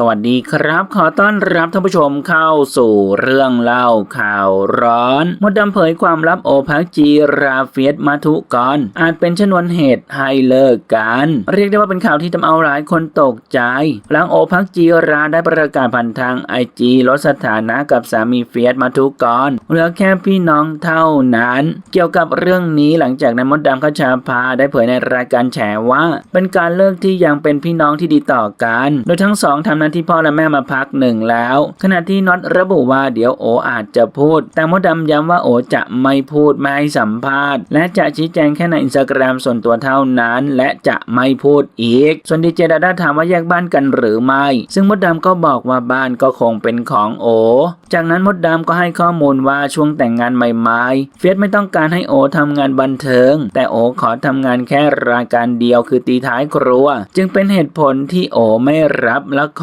สวัสดีครับ ขอต้อนรับท่านผู้ชมเข้าสู่เรื่องเล่าข่าวร้อน มดดำเผยความลับโอพักจีราเฟียสมาทุกรอาจเป็นชนวนเหตุให้เลิกกัน เรียกได้ว่าเป็นข่าวที่ทำเอาหลายคนตกใจ หลังโอพักจีราได้ประกาศผ่านทางไอจีลดสถานะกับสามีเฟียสมาทุกรเหลือแค่พี่น้องเท่านั้น เกี่ยวกับเรื่องนี้หลังจากนั้นมดดำขชาพาได้เผยในรายการแฉว่า เป็นการเลิกที่ยังเป็นพี่น้องที่ดีต่อกัน โดยทั้งสองทำหน้าที่พ่อและแม่มาพักหนึ่งแล้ว ขณะที่น็อตระบุว่าเดี๋ยวโออาจจะพูด แต่มดดำย้ำว่าโอจะไม่พูดไม่ให้สัมภาษณ์ และจะชี้แจงแค่ในอินสตาแกรมส่วนตัวเท่านั้น และจะไม่พูดอีก ส่วนดีเจดาด้าถามว่าแยกบ้านกันหรือไม่ ซึ่งมดดำก็บอกว่าบ้านก็คงเป็นของโอ จากนั้นมดดำก็ให้ข้อมูลว่าช่วงแต่งงานใหม่ๆ เฟียสไม่ต้องการให้โอทำงานบันเทิง แต่โอขอทำงานแค่รายการเดียวคือตีท้ายครัว จึงเป็นเหตุผลที่โอไม่รับละค